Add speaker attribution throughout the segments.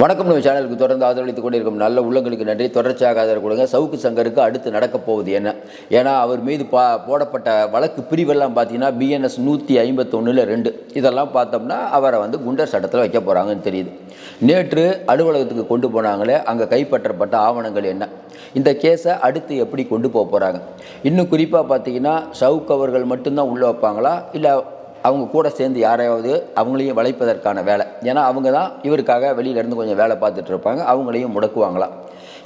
Speaker 1: வணக்கம் நம்ம சேனலுக்கு தொடர்ந்து ஆதரவளித்துக் கொண்டிருக்கும் நல்ல உள்ளங்களுக்கு நன்றி. தொடர்ச்சியாக ஆதரவு கொடுங்க. சவுக்கு சங்கருக்கு அடுத்து நடக்கப் போவது என்ன? ஏன்னா அவர் மீது பா போடப்பட்ட வழக்கு பிரிவெல்லாம் பார்த்தீங்கன்னா பிஎன்எஸ் நூற்றி ஐம்பத்தொன்னில் ரெண்டு. இதெல்லாம் பார்த்தோம்னா அவரை வந்து குண்டர் சட்டத்தில் வைக்க போகிறாங்கன்னு தெரியுது. நேற்று அலுவலகத்துக்கு கொண்டு போனாங்களே அங்கே கைப்பற்றப்பட்ட ஆவணங்கள் என்ன? இந்த கேஸை அடுத்து எப்படி கொண்டு போக போகிறாங்க இன்னும் குறிப்பாக பார்த்தீங்கன்னா சவுக் அவர்கள் மட்டும்தான் உள்ளே வைப்பாங்களா? இல்லை அவங்க கூட சேர்ந்து யாரையாவது அவங்களையும் வளைப்பதற்கான வேலை. ஏன்னா அவங்க தான் இவருக்காக வெளியிலேருந்து கொஞ்சம் வேலை பார்த்துட்டு இருப்பாங்க. அவங்களையும் முடக்குவாங்களாம்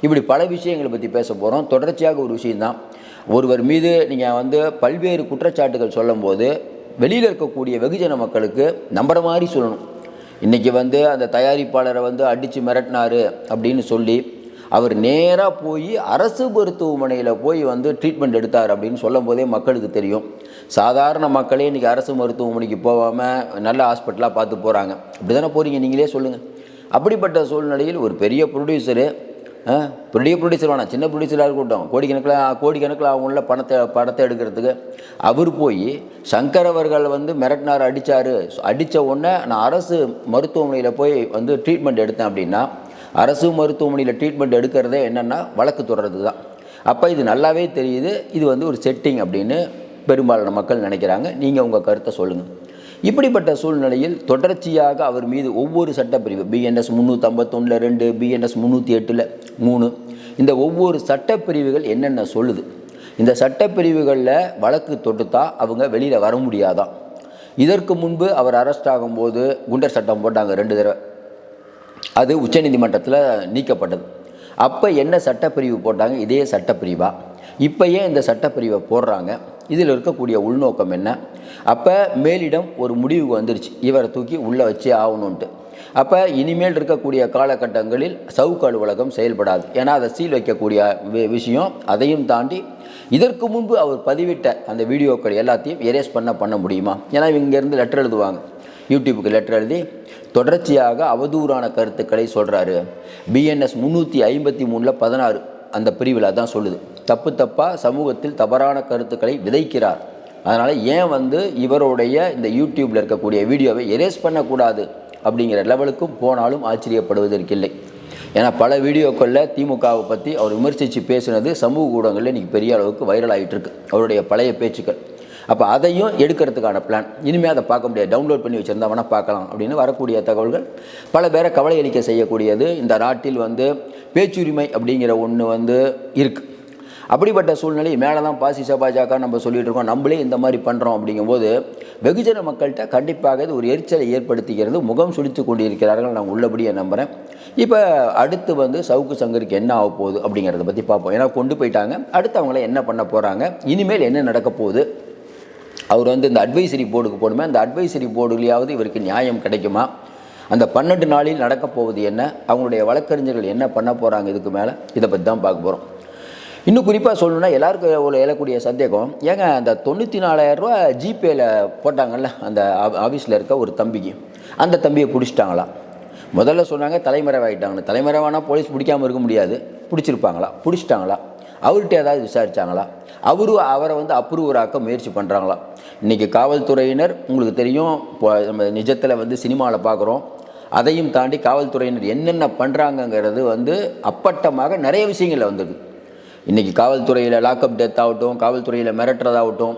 Speaker 1: இப்படி பல விஷயங்களை பற்றி பேச போகிறோம் தொடர்ச்சியாக ஒரு விஷயந்தான் ஒருவர் மீது நீங்கள் வந்து பல்வேறு குற்றச்சாட்டுகள் சொல்லும்போது வெளியில் இருக்கக்கூடிய வெகுஜன மக்களுக்கு நம்புற மாதிரி சொல்லணும். இன்றைக்கி வந்து அந்த தயாரிப்பாளரை வந்து அடித்து மிரட்டினார் அப்படின்னு சொல்லி அவர் நேராக போய் அரசு மருத்துவமனையில் போய் வந்து ட்ரீட்மெண்ட் எடுத்தார் அப்படின்னு சொல்லும் போதே மக்களுக்கு தெரியும். சாதாரண மக்களே இன்றைக்கி அரசு மருத்துவமனைக்கு போகாமல் நல்ல ஹாஸ்பிட்டலாக பார்த்து போகிறாங்க இப்படி தானே போகிறீங்க நீங்களே சொல்லுங்கள் அப்படிப்பட்ட சூழ்நிலையில் ஒரு பெரிய ப்ரொடியூசரு பெரிய ப்ரொடியூசர் வேணாம். சின்ன ப்ரொடியூசராக இருக்கட்டும். கோடிக்கணக்கில் கோடிக்கணக்கில் அவங்கள பணத்தை படத்தை எடுக்கிறதுக்கு அவர் போய் சங்கர் அவர்கள் வந்து மிரட்டினார் அடித்தார் அடித்த உடனே நான் அரசு மருத்துவமனையில் போய் வந்து ட்ரீட்மெண்ட் எடுத்தேன் அப்படின்னா அரசு மருத்துவமனையில் ட்ரீட்மெண்ட் எடுக்கிறதே என்னென்னா வழக்கு தொடர்றது தான் அப்போ இது நல்லாவே தெரியுது. இது வந்து ஒரு செட்டிங் அப்படின்னு பெரும்பாலான மக்கள் நினைக்கிறாங்க. நீங்கள் உங்கள் கருத்தை சொல்லுங்கள் இப்படிப்பட்ட சூழ்நிலையில் தொடர்ச்சியாக அவர் மீது ஒவ்வொரு சட்டப்பிரிவு பிஎன்எஸ் முந்நூற்றம்பத்தொன்னில் ரெண்டு பிஎன்எஸ் முந்நூற்றி எட்டில் மூணு இந்த ஒவ்வொரு சட்டப்பிரிவுகள் என்னென்ன சொல்லுது? இந்த சட்டப்பிரிவுகளில் வழக்கு தொட்டுத்தா அவங்க வெளியில் வர முடியாதான் இதற்கு முன்பு அவர் அரெஸ்ட் ஆகும்போது குண்டர் சட்டம் போட்டாங்க ரெண்டு தடவை. அது உச்சநீதிமன்றத்தில் நீக்கப்பட்டது. அப்போ என்ன சட்டப்பிரிவு போட்டாங்க? இதே சட்டப்பிரிவாக இப்போ ஏன் இந்த சட்டப்பிரிவை போடுறாங்க? இதில் இருக்கக்கூடிய உள்நோக்கம் என்ன? அப்போ மேலிடம் ஒரு முடிவுக்கு வந்துருச்சு. இவரை தூக்கி உள்ளே வச்சே ஆகணுன்ட்டு அப்போ இனிமேல் இருக்கக்கூடிய காலகட்டங்களில் சவுக்கு அலுவலகம் செயல்படாது. ஏன்னா அதை சீல் வைக்கக்கூடிய வி- விஷயம் அதையும் தாண்டி இதற்கு முன்பு அவர் பதிவிட்ட அந்த வீடியோக்கள் எல்லாத்தையும் எரேஸ் பண்ண பண்ண முடியுமா? ஏன்னா இங்கேருந்து லெட்டர் எழுதுவாங்க. யூடியூப்புக்கு லெட்டர் எழுதி தொடர்ச்சியாக அவதூறான கருத்துக்களை சொல்கிறாரு பிஎன்எஸ் முந்நூற்றி ஐம்பத்தி மூணில் பதினாறு அந்த பிரிவில் தான் சொல்லுது. தப்பு தப்பாக சமூகத்தில் தவறான கருத்துக்களை விதைக்கிறார். அதனால் ஏன் வந்து இவருடைய இந்த யூடியூப்பில் இருக்கக்கூடிய வீடியோவை எரேஸ் பண்ணக்கூடாது அப்படிங்கிற லெவலுக்கும் போனாலும் ஆச்சரியப்படுவதற்கில்லை. ஏன்னா பல வீடியோக்களில் திமுகவை பற்றி அவர் விமர்சித்து பேசுனது சமூக ஊடகங்களில் இன்றைக்கி பெரிய அளவுக்கு வைரல் ஆகிட்டு இருக்கு. அவருடைய பழைய பேச்சுக்கள். அப்போ அதையும் எடுக்கிறதுக்கான பிளான் இனிமேல் அதை பார்க்க முடியாது. டவுன்லோட் பண்ணி வச்சுருந்தா வேணால் பார்க்கலாம் அப்படின்னு வரக்கூடிய தகவல்கள். பல பேரை கவலை அளிக்க செய்யக்கூடியது இந்த நாட்டில் வந்து பேச்சுரிமை அப்படிங்கிற ஒன்று வந்து இருக்குது அப்படிப்பட்ட சூழ்நிலை மேலே தான் பாசிச பாஜக நம்ம சொல்லிகிட்டு இருக்கோம். நம்மளே இந்த மாதிரி பண்ணுறோம் அப்படிங்கும்போது வெகுஜன மக்கள்கிட்ட கண்டிப்பாக இது ஒரு எரிச்சலை ஏற்படுத்திக்கிறது முகம் சுழித்து கொண்டிருக்கிறார்கள் நான் உள்ளபடியே நம்புகிறேன் இப்போ அடுத்து வந்து சவுக்கு சங்கருக்கு என்ன ஆக போகுது அப்படிங்கிறத பற்றி பார்ப்போம். ஏன்னா கொண்டு போயிட்டாங்க. அடுத்து அவங்கள என்ன பண்ண போகிறாங்க இனிமேல் என்ன நடக்க போகுது? அவர் வந்து இந்த அட்வைசரி போர்டுக்கு போடுமே அந்த அட்வைசரி போர்டுலையாவது இவருக்கு நியாயம் கிடைக்குமா? அந்த பன்னெண்டு நாளில் நடக்கப் போவது என்ன? அவங்களுடைய வழக்கறிஞர்கள் என்ன பண்ண போகிறாங்க இதுக்கு மேலே? இதை பற்றி தான் பார்க்க போகிறோம் இன்னும் குறிப்பாக சொல்லணும்னா எல்லாருக்கும் ஒரு எழக்கூடிய சந்தேகம் ஏங்க அந்த தொண்ணூற்றி நாலாயிரரூவா ஜிபேயில் போட்டாங்கல்ல அந்த ஆஃபீஸில் இருக்க ஒரு தம்பிக்கு. அந்த தம்பியை பிடிச்சிட்டாங்களா? முதல்ல சொன்னாங்க தலைமறைவாயிட்டாங்கன்னு. தலைமறைவானா போலீஸ் பிடிக்காம இருக்க முடியாது. பிடிச்சிருப்பாங்களா? பிடிச்சிட்டாங்களா? அவர்கிட்ட ஏதாவது விசாரித்தாங்களா அவரு அவரை வந்து அப்ரூவராக்க முயற்சி பண்ணுறாங்களா இன்றைக்கி காவல்துறையினர் உங்களுக்கு தெரியும் இப்போ நம்ம நிஜத்தில் வந்து சினிமாவில் பார்க்குறோம் அதையும் தாண்டி காவல்துறையினர் என்னென்ன பண்ணுறாங்கங்கிறது வந்து அப்பட்டமாக நிறைய விஷயங்களில் வந்தது. இன்றைக்கி காவல்துறையில் லாக்அப் டெத் ஆகட்டும் காவல்துறையில் மிரட்டுறதாகட்டும்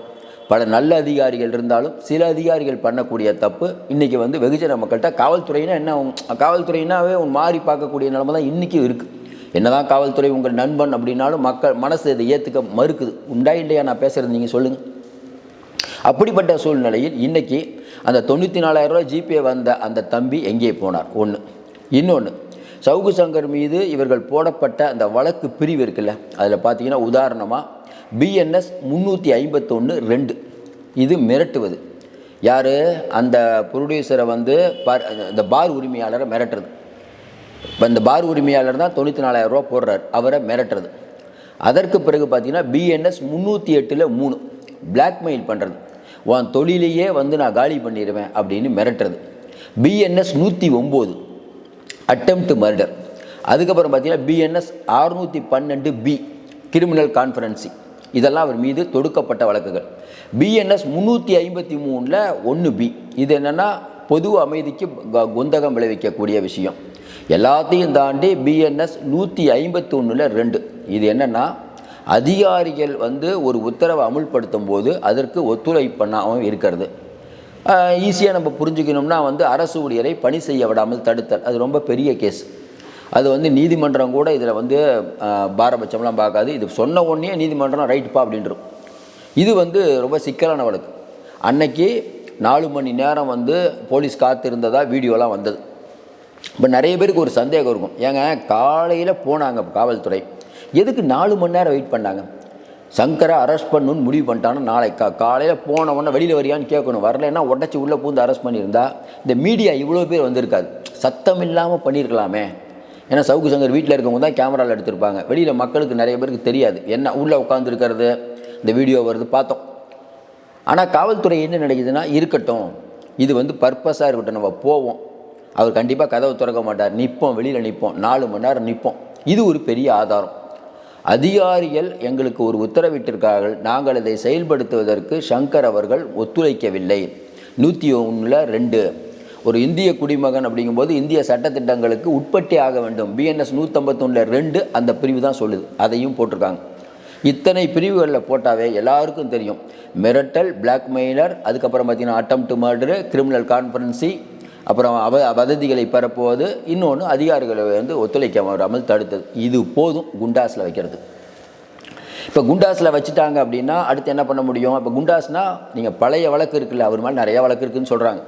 Speaker 1: பல நல்ல அதிகாரிகள் இருந்தாலும் சில அதிகாரிகள் பண்ணக்கூடிய தப்பு இன்றைக்கி வந்து வெகுஜன மக்கள்கிட்ட காவல்துறையினா என்ன காவல்துறையினாவே உன் மாறி பார்க்கக்கூடிய நிலமை தான் இன்றைக்கும் இருக்குது என்னதான் காவல்துறை உங்கள் நண்பன் அப்படின்னாலும் மக்கள் மனசு இதை ஏற்றுக்க மறுக்குது. உண்டா இல்லையா நான் பேசுகிறது நீங்கள் சொல்லுங்கள் அப்படிப்பட்ட சூழ்நிலையில் இன்றைக்கி அந்த தொண்ணூற்றி நாலாயிரரூவா ஜிபே வந்த அந்த தம்பி எங்கே போனார்? ஒன்று இன்னொன்று சவுகு சங்கர் மீது இவர்கள் போடப்பட்ட அந்த வழக்கு பிரிவு இருக்குல்ல அதில் பார்த்தீங்கன்னா உதாரணமாக பிஎன்எஸ் முந்நூற்றி ஐம்பத்தொன்று ரெண்டு. இது மிரட்டுவது. யார்? அந்த ப்ரொடியூசரை வந்து பார் இந்த பார் உரிமையாளரை மிரட்டுறது. இப்போ இந்த பார் உரிமையாளர் தான் தொண்ணூற்றி நாலாயிரம் ரூபா போடுறார். அவரை மிரட்டுறது. அதற்கு பிறகு பார்த்தீங்கன்னா பிஎன்எஸ் முந்நூற்றி எட்டில் மூணு. பிளாக்மெயில் பண்ணுறது உன் தொழிலையே வந்து நான் காலி பண்ணிடுவேன் அப்படின்னு மிரட்டுறது. பிஎன்எஸ் நூற்றி ஒம்பது. அட்டம்ப்ட் மர்டர் அதுக்கப்புறம் பார்த்தீங்கன்னா பிஎன்எஸ் அறுநூற்றி பன்னெண்டு பி கிரிமினல் கான்ஃபரன்சி இதெல்லாம் அவர் மீது தொடுக்கப்பட்ட வழக்குகள். பிஎன்எஸ் முந்நூற்றி ஐம்பத்தி மூணில் ஒன்று பி இது என்னென்னா பொது அமைதிக்கு க- குந்தகம் விளைவிக்கக்கூடிய விஷயம். எல்லாத்தையும் தாண்டி பிஎன்எஸ் நூற்றி ஐம்பத்தொன்னில் ரெண்டு. இது என்னென்னா அதிகாரிகள் வந்து ஒரு உத்தரவை அமுல்படுத்தும் போது அதற்கு ஒத்துழைப்பு பண்ணாமல் இருக்கிறது ஈஸியாக நம்ம புரிஞ்சுக்கணும்னா வந்து அரசு ஊழியரை பணி செய்ய விடாமல் தடுத்தல். அது ரொம்ப பெரிய கேஸ் அது வந்து நீதிமன்றம் கூட இதில் வந்து பாரபட்சம்லாம் பார்க்காது. இது சொன்ன உடனே நீதிமன்றம் ரைட்டுப்பா அப்படின்றோம். இது வந்து ரொம்ப சிக்கலான வழக்கு. அன்னைக்கு நாலு மணி நேரம் வந்து போலீஸ் காத்திருந்ததா வீடியோலாம் வந்தது. இப்போ நிறைய பேருக்கு ஒரு சந்தேகம் இருக்கும். ஏங்க காலையில் போனாங்க காவல்துறை. எதுக்கு நாலு மணி நேரம் வெயிட் பண்ணாங்க? சங்கரை அரெஸ்ட் பண்ணணும்னு முடிவு பண்ணிட்டாங்கன்னா நாளை கா காலையில் போன உடனே வெளியில் வரியான்னு கேட்கணும். வரலைன்னா உடச்சி உள்ளே பூந்து அரெஸ்ட் பண்ணியிருந்தா இந்த மீடியா இவ்வளோ பேர் வந்திருக்காது. சத்தம் இல்லாமல் பண்ணியிருக்கலாமே. ஏன்னா சவுக்கு சங்கர் வீட்டில் இருக்கவங்க தான் கேமராவில் எடுத்திருப்பாங்க. வெளியில் மக்களுக்கு நிறைய பேருக்கு தெரியாது. என்ன உள்ளே உட்காந்துருக்கிறது இந்த வீடியோ வருது பார்த்தோம். ஆனால் காவல்துறை என்ன நினைக்குதுன்னா இருக்கட்டும் இது வந்து பர்பஸாக இருக்கட்டும் நம்ம போவோம். அவர் கண்டிப்பாக கதவை திறக்க மாட்டார். நிற்போம் வெளியில் நிற்போம் நாலு மணி நேரம் நிற்போம் இது ஒரு பெரிய ஆதாரம். அதிகாரிகள் எங்களுக்கு ஒரு உத்தரவிட்டிருக்கார்கள். நாங்கள் இதை செயல்படுத்துவதற்கு சங்கர் அவர்கள் ஒத்துழைக்கவில்லை. நூற்றி ஒன்றில் ரெண்டு. ஒரு இந்திய குடிமகன் அப்படிங்கும்போது இந்திய சட்டத்திட்டங்களுக்கு உட்பட்டே ஆக வேண்டும். பிஎன்எஸ் நூற்றம்பத்தொன்னில் ரெண்டு அந்த பிரிவு தான் சொல்லுது. அதையும் போட்டிருக்காங்க. இத்தனை பிரிவுகளில் போட்டாவே எல்லாருக்கும் தெரியும். மிரட்டல் பிளாக்மெயிலர் அதுக்கப்புறம் பார்த்தீங்கன்னா அட்டம் டு மர்டரு கிரிமினல் கான்ஃபரன்சி அப்புறம் அவ வதந்திகளை பரப்புவது இன்னொன்று அதிகாரிகளை வந்து ஒத்துழைக்க வராமல் தடுத்தது. இது போதும் குண்டாஸில் வைக்கிறது. இப்போ குண்டாஸில் வச்சுட்டாங்க அப்படின்னா அடுத்து என்ன பண்ண முடியும்? இப்போ குண்டாஸ்னால் நீங்கள் பழைய வழக்கு இருக்குல்ல அவர் மாதிரி நிறையா வழக்கு இருக்குன்னு சொல்கிறாங்க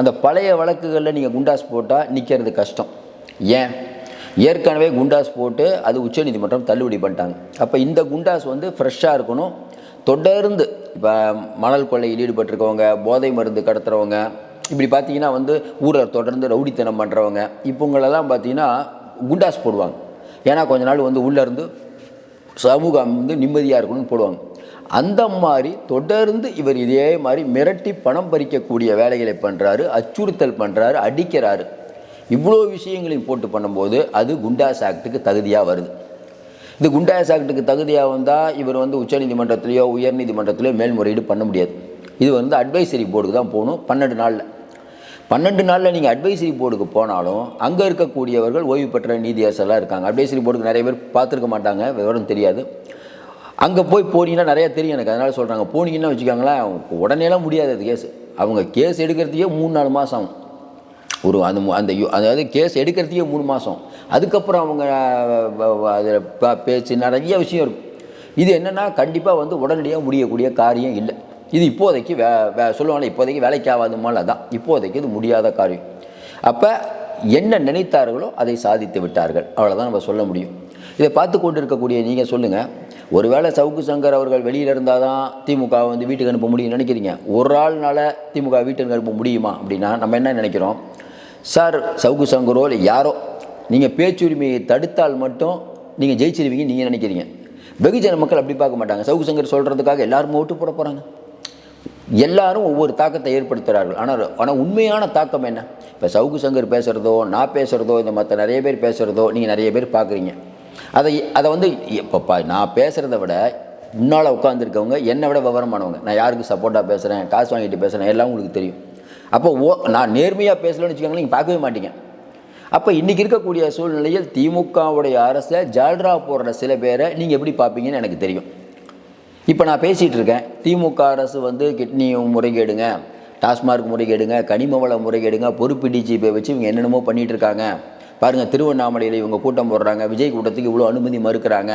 Speaker 1: அந்த பழைய வழக்குகளில் நீங்கள் குண்டாஸ் போட்டால் நிற்கிறது கஷ்டம். ஏன்? ஏற்கனவே குண்டாஸ் போட்டு அது உச்சநீதிமன்றம் தள்ளுபடி பண்ணிட்டாங்க. அப்போ இந்த குண்டாஸ் வந்து ஃப்ரெஷ்ஷாக இருக்கணும். தொடர்ந்து இப்போ மணல் கொள்ளையில் ஈடுபட்டிருக்கவங்க போதை மருந்து கடத்துறவங்க இப்படி பார்த்தீங்கன்னா வந்து ஊரில் தொடர்ந்து ரவுடித்தனம் பண்ணுறவங்க இப்போங்களெல்லாம் பார்த்தீங்கன்னா குண்டாஸ் போடுவாங்க. ஏன்னா கொஞ்ச நாள் வந்து உள்ளேருந்து சமூகம் வந்து நிம்மதியாக இருக்கணும்னு போடுவாங்க. அந்த மாதிரி தொடர்ந்து இவர் இதே மாதிரி மிரட்டி பணம் பறிக்கக்கூடிய வேலைகளை பண்ணுறாரு அச்சுறுத்தல் பண்ணுறாரு அடிக்கிறாரு. இவ்வளோ விஷயங்களையும் போட்டு பண்ணும்போது அது குண்டாஸ் ஆக்டுக்கு தகுதியாக வருது. இந்த குண்டாஸ் ஆக்டுக்கு தகுதியாக வந்தால் இவர் வந்து உச்சநீதிமன்றத்திலேயோ உயர்நீதிமன்றத்திலேயோ மேல்முறையீடு பண்ண முடியாது. இது வந்து அட்வைசரி போர்டுக்கு தான் போகணும் பன்னெண்டு நாளில். பன்னெண்டு நாளில் நீங்கள் அட்வைசரி போர்டுக்கு போனாலும் அங்கே இருக்கக்கூடியவர்கள் ஓய்வு பெற்ற நீதியரசெல்லாம் இருக்காங்க. அட்வைசரி போர்டுக்கு நிறைய பேர் பார்த்துருக்க மாட்டாங்க விவரம் தெரியாது. அங்கே போய் போனீங்கன்னா நிறையா தெரியும் எனக்கு. அதனால் சொல்கிறாங்க போனீங்கன்னா வச்சுக்கோங்களேன் உடனேலாம் முடியாது அது கேஸ் அவங்க கேஸ் எடுக்கிறதுக்கே மூணு நாலு மாதம் ஆகும். ஒரு அந்த அந்த அதாவது கேஸ் எடுக்கிறதுக்கே மூணு மாதம் அதுக்கப்புறம் அவங்க அதில் பேச்சு நிறைய விஷயம் இருக்கும். இது என்னென்னா கண்டிப்பாக வந்து உடனடியாக முடியக்கூடிய காரியம் இல்லை. இது இப்போதைக்கு வே வே சொல்லுவாங்க இப்போதைக்கு வேலைக்கு ஆகாத மாதிரி அதான். இப்போதைக்கு இது முடியாத காரியம். அப்போ என்ன நினைத்தார்களோ அதை சாதித்து விட்டார்கள். அவ்வளோதான் நம்ம சொல்ல முடியும். இதை பார்த்து கொண்டு இருக்கக்கூடிய நீங்கள் சொல்லுங்கள் ஒருவேளை சவுக்கு சங்கர் அவர்கள் வெளியில் இருந்தால் தான் திமுக வந்து வீட்டுக்கு அனுப்ப முடியும்னு நினைக்கிறீங்க. ஒரு ஆள்னால திமுக வீட்டுக்கு அனுப்ப முடியுமா அப்படின்னா நம்ம என்ன நினைக்கிறோம்? சார் சவுக்கு சங்கரோ இல்லை யாரோ? நீங்கள் பேச்சுரிமையை தடுத்தால் மட்டும் நீங்கள் ஜெயிச்சிருவீங்க நீங்கள் நினைக்கிறீங்க. வெகுஜன மக்கள் அப்படி பார்க்க மாட்டாங்க. சவுக்கு சங்கர் சொல்கிறதுக்காக எல்லாரும் ஓட்டு போட போகிறாங்க எல்லாரும் ஒவ்வொரு தாக்கத்தை ஏற்படுத்துகிறார்கள் ஆனால் ஆனால் உண்மையான தாக்கம் என்ன? இப்போ சவுக்கு சங்கர் பேசுகிறதோ நான் பேசுகிறதோ இந்த மற்ற நிறைய பேர் பேசுகிறதோ நீங்கள் நிறைய பேர் பார்க்குறீங்க. அதை அதை வந்து இப்போ நான் பேசுகிறத விட முன்னால் உட்காந்துருக்கவங்க என்னை விட விவரமானவங்க. நான் யாருக்கு சப்போர்ட்டாக பேசுகிறேன் காசு வாங்கிட்டு பேசுகிறேன் எல்லாம் உங்களுக்கு தெரியும். அப்போ ஓ நான் நேர்மையாக பேசலன்னு வச்சுக்கோங்களேன் நீங்கள் பார்க்கவே மாட்டீங்க. அப்போ இன்றைக்கி இருக்கக்கூடிய சூழ்நிலையில் திமுகவுடைய அரசை ஜால்ரா போடுற சில பேரை நீங்கள் எப்படி பார்ப்பீங்கன்னு எனக்கு தெரியும். இப்போ நான் பேசிகிட்டு இருக்கேன். திமுக அரசு வந்து கிட்னி முறைகேடுங்க டாஸ்மார்க் முறைகேடுங்க கனிம வள முறைகேடுங்க பொறுப்பு டிஜிபி வச்சு இவங்க என்னென்னமோ பண்ணிகிட்டு இருக்காங்க. பாருங்கள் திருவண்ணாமலையில் இவங்க கூட்டம் போடுறாங்க விஜய் கூட்டத்துக்கு இவ்வளோ அனுமதி மறுக்கிறாங்க.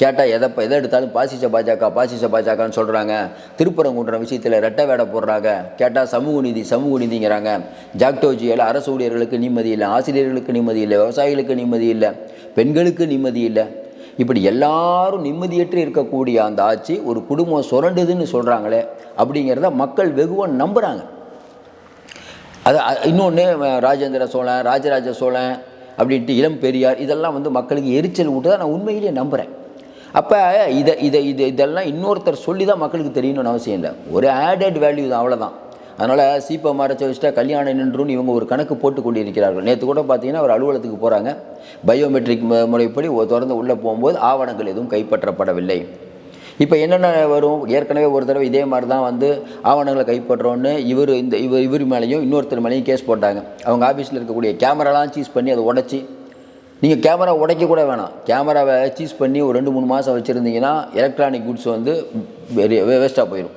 Speaker 1: கேட்டால் எதை எதை எடுத்தாலும் பாசிச பாஜக பாசிச பாஜகன்னு சொல்கிறாங்க திருப்பரங்குன்ற விஷயத்தில் ரெட்டை வேடை போடுறாங்க. கேட்டால் சமூக நீதி சமூக நீதிங்கிறாங்க. ஜாக்டோஜியில் அரசு ஊழியர்களுக்கு நிம்மதி இல்லை ஆசிரியர்களுக்கு நிம்மதி இல்லை விவசாயிகளுக்கு நிம்மதி இல்லை பெண்களுக்கு நிம்மதி இல்லை. இப்படி எல்லாரும் நிம்மதியற்று இருக்கக்கூடிய அந்த ஆட்சி ஒரு குடும்பம் சுரண்டுதுன்னு சொல்கிறாங்களே அப்படிங்கிறத மக்கள் வெகுவாக நம்புகிறாங்க அது இன்னொன்று ராஜேந்திர சோழன் ராஜராஜ சோழன் அப்படின்ட்டு இளம் பெரியார் இதெல்லாம் வந்து மக்களுக்கு எரிச்சல் விட்டு நான் உண்மையிலேயே நம்புகிறேன் அப்போ இதை இதை இது இதெல்லாம் இன்னொருத்தர் சொல்லி தான் மக்களுக்கு தெரியணும்னு அவசியம் இல்லை. ஒரு ஆடட் வேல்யூ தான் அவ்வளோதான் அதனால் சீப்பை மறைச்ச வச்சுட்டா கல்யாணம் நின்றுன்னு இவங்க ஒரு கணக்கு போட்டு கொண்டிருக்கிறார்கள். நேற்று கூட பார்த்தீங்கன்னா ஒரு அலுவலகத்துக்கு போகிறாங்க பயோமெட்ரிக் மு- முறைப்படி தொடர்ந்து திறந்து உள்ளே போகும்போது ஆவணங்கள் எதுவும் கைப்பற்றப்படவில்லை. இப்போ என்னென்ன வரும்? ஏற்கனவே ஒரு தடவை இதே மாதிரி தான் வந்து ஆவணங்களை கைப்பற்றோன்னு இவர் இந்த இவர் இவர் மேலேயும் இன்னொருத்தர் மேலேயும் கேஸ் போட்டாங்க. அவங்க ஆஃபீஸில் இருக்கக்கூடிய கேமராலாம் சீஸ் பண்ணி அதை உடச்சி நீங்கள் கேமரா உடைக்க கூட வேணாம். கேமராவை சீஸ் பண்ணி ஒரு ரெண்டு மூணு மாதம் வச்சுருந்தீங்கன்னா எலக்ட்ரானிக் குட்ஸ் வந்து வேஸ்ட்டாக போயிடும்.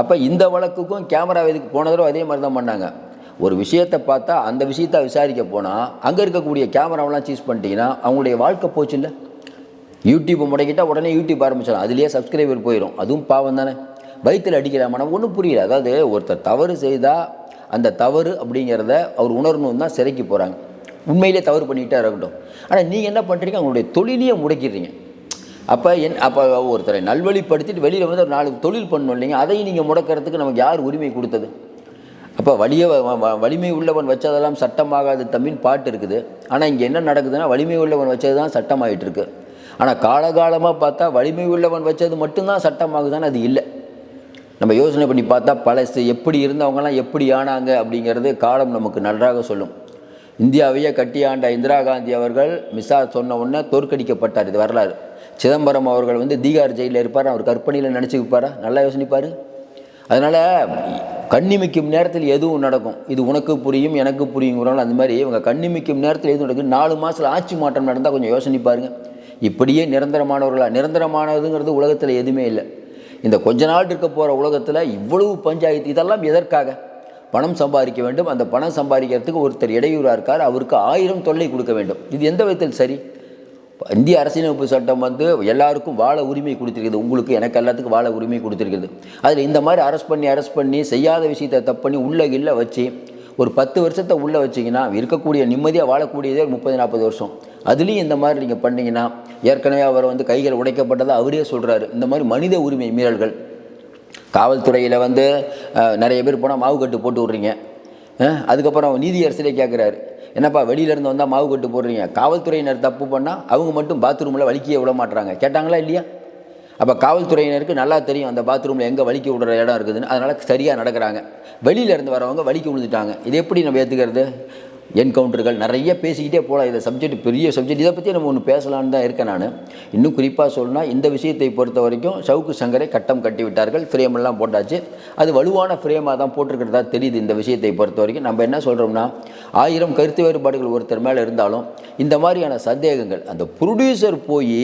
Speaker 1: அப்போ இந்த வழக்குக்கும் கேமரா இதுக்கு போன தடவை அதே மாதிரி தான் பண்ணாங்க. ஒரு விஷயத்தை பார்த்தா அந்த விஷயத்தை விசாரிக்க போனால் அங்கே இருக்கக்கூடிய கேமராவெல்லாம் சீஸ் பண்ணிட்டீங்கன்னா அவங்களுடைய வாழ்க்கை போச்சு இல்லை யூடியூப்பை முடக்கிட்டால் உடனே யூடியூப் ஆரம்பிச்சிடலாம் அதுலேயே சப்ஸ்கிரைபர் போயிடும் அதுவும் பாவம் தானே? வயிற்றில் அடிக்கலாமா ஒன்றும் புரியல. அதாவது ஒருத்தர் தவறு செய்தால் அந்த தவறு அப்படிங்கிறத அவர் உணரணும் தான் சிறைக்கு போகிறாங்க உண்மையிலே தவறு பண்ணிக்கிட்டே இருக்கட்டும். ஆனால் நீங்கள் என்ன பண்ணுறீங்க அவங்களுடைய தொழிலையே முடக்கிடுறீங்க. அப்போ என் அப்போ ஒருத்தரை நல்வழிப்படுத்திட்டு வெளியில் வந்து ஒரு நாலு தொழில் பண்ணணும் இல்லைங்க அதையும் நீங்கள் முடக்கிறதுக்கு நமக்கு யார் உரிமை கொடுத்தது? அப்போ வலிய வ- வ- வலிமை உள்ளவன் வச்சதெல்லாம் சட்டமாகாது தம்பின்னு பாட்டு இருக்குது. ஆனால் இங்கே என்ன நடக்குதுன்னா வலிமை உள்ளவன் வச்சது தான் சட்டமாகிட்டு இருக்கு ஆனால் காலகாலமாக பார்த்தா வலிமை உள்ளவன் வச்சது மட்டும்தான் சட்டமாகுதான்னு அது இல்லை. நம்ம யோசனை பண்ணி பார்த்தா பழசு எப்படி இருந்தவங்கலாம் எப்படி ஆனாங்க அப்படிங்கிறது காலம் நமக்கு நன்றாக சொல்லும். இந்தியாவையே கட்டி ஆண்ட இந்திரா காந்தி அவர்கள் மிசா சொன்ன உடனே தோற்கடிக்கப்பட்டார் இது வரலாறு. சிதம்பரம் அவர்கள் வந்து தீகார் ஜெயிலில் இருப்பார் அவர் கற்பனையில் நினச்சிக்குப்பாரா நல்லா யோசனைப்பார். அதனால் கண்ணிமிக்கும் நேரத்தில் எதுவும் நடக்கும்? இது உனக்கு புரியும் எனக்கு புரியுங்கிறனால அந்த மாதிரி இவங்க கண்ணிமிக்கும் நேரத்தில் எதுவும் நடக்கும் நாலு மாதத்தில் ஆட்சி மாற்றம் நடந்தால் கொஞ்சம் யோசனை பாருங்கள் இப்படியே நிரந்தரமானவர்களாக நிரந்தரமானதுங்கிறது உலகத்தில் எதுவுமே இல்லை. இந்த கொஞ்ச நாள் இருக்க போகிற உலகத்தில் இவ்வளவு பஞ்சாயத்து இதெல்லாம் எதற்காக? பணம் சம்பாதிக்க வேண்டும். அந்த பணம் சம்பாதிக்கிறதுக்கு ஒருத்தர் இடையூறாக இருக்கார். அவருக்கு ஆயிரம் தொல்லை கொடுக்க வேண்டும். இது எந்த விதத்தில் சரி? இந்திய அரசியலமைப்பு சட்டம் வந்து எல்லாருக்கும் வாழ உரிமை கொடுத்துருக்குது. உங்களுக்கு எனக்கு எல்லாத்துக்கும் வாழ உரிமை கொடுத்துருக்குது அதில் இந்த மாதிரி அரெஸ்ட் பண்ணி அரெஸ்ட் பண்ணி செய்யாத விஷயத்தை தப்பு பண்ணி உள்ள இல்லை வச்சு ஒரு பத்து வருஷத்தை உள்ளே வச்சிங்கன்னா இருக்கக்கூடிய நிம்மதியாக வாழக்கூடியதே ஒரு முப்பது நாற்பது வருஷம். அதுலேயும் இந்த மாதிரி நீங்கள் பண்ணிங்கன்னா ஏற்கனவே அவர் வந்து கைகள் உடைக்கப்பட்டதை அவரே சொல்கிறாரு இந்த மாதிரி மனித உரிமை மீறல்கள் காவல்துறையில் வந்து நிறைய பேர் போனால் மாவு கட்டு போட்டு விட்றீங்க. அதுக்கப்புறம் நீதி நீதியரசரே கேட்குறாரு என்னப்பா வெளியிலேருந்து வந்தால் மாவு கட்டு போடுறீங்க? காவல்துறையினர் தப்பு பண்ணால் அவங்க மட்டும் பாத்ரூமில் வலிக்க விட மாட்டுறாங்க கேட்டாங்களா இல்லையா? அப்போ காவல்துறையினருக்கு நல்லா தெரியும் அந்த பாத்ரூமில் எங்கே வலிக்க விடுற இடம் இருக்குதுன்னு. அதனால் சரியாக நடக்கிறாங்க. வெளியிலேருந்து வரவங்க வலிக்க விழுந்துட்டாங்க. இது எப்படி நம்ம ஏற்றுக்கிறது என்கவுண்டர்கள் நிறைய பேசிக்கிட்டே போகலாம் இந்த சப்ஜெக்ட் பெரிய சப்ஜெக்ட் இதை பற்றி நம்ம ஒன்று பேசலான்னு தான் இருக்கேன் நான். இன்னும் குறிப்பாக சொல்லணும்னா இந்த விஷயத்தை பொறுத்த வரைக்கும் சவுக்கு சங்கரை கட்டம் கட்டி விட்டார்கள். frame எல்லாம் போட்டாச்சு. அது வலுவான ஃப்ரேமாக தான் போட்டிருக்கிறதா தெரியுது இந்த விஷயத்தை பொறுத்த வரைக்கும். நம்ம என்ன சொல்கிறோம்னா ஆயிரம் கருத்து வேறுபாடுகள் ஒருத்தர் மேலே இருந்தாலும் இந்த மாதிரியான சந்தேகங்கள் அந்த ப்ரொடியூசர் போய்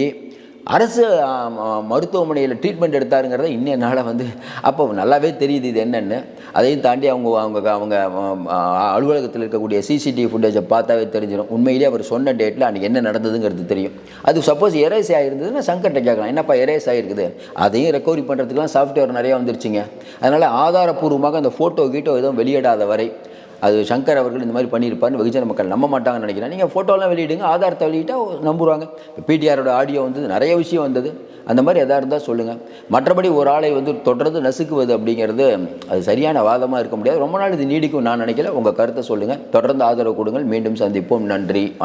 Speaker 1: அரசு மருத்துவமனையில் ட்ரீட்மெண்ட் எடுத்தாருங்கிறத இன்னும் என்னால் வந்து அப்போ நல்லாவே தெரியுது இது என்னென்னு. அதையும் தாண்டி அவங்க அவங்க அவங்க அலுவலகத்தில் இருக்கக்கூடிய சிசிடிவி ஃபுட்டேஜை பார்த்தாவே தெரிஞ்சிடும் உண்மையிலேயே அவர் சொன்ன டேட்டில் அன்றைக்கி என்ன நடந்ததுங்கிறது தெரியும். அது சப்போஸ் எரேஸ் ஆகிருந்ததுன்னா சங்கட்டை கேட்கலாம். என்னப்பா எரேஸ் ஆகிருக்குது அதையும் ரெக்கவரி பண்ணுறதுக்குலாம் சாஃப்ட்வேர் நிறையா வந்துருச்சுங்க. அதனால் ஆதாரப்பூர்வமாக அந்த ஃபோட்டோ கீட்டோ எதுவும் வெளியிடாத வரை அது சங்கர் அவர்கள் இந்த மாதிரி பண்ணியிருப்பாருன்னு வெகுஜன மக்கள் நம்ப மாட்டாங்கன்னு நினைக்கிறேன். நீங்கள் ஃபோட்டோலாம் வெளியிடுங்க ஆதாரத்தை வெளியிட்டா நம்புவாங்க. பிடிஆரோட ஆடியோ வந்தது நிறைய விஷயம் வந்தது. அந்த மாதிரி எதாக இருந்தால் சொல்லுங்கள் மற்றபடி ஒரு ஆளை வந்து தொடர்ந்து நசுக்குவது அப்படிங்கிறது அது சரியான வாதமாக இருக்க முடியாது. ரொம்ப நாள் இது நீடிக்கும் நான் நினைக்கல. உங்கள் கருத்தை சொல்லுங்கள் தொடர்ந்து ஆதரவு கொடுங்கள். மீண்டும் சந்திப்போம். நன்றி. வணக்கம்.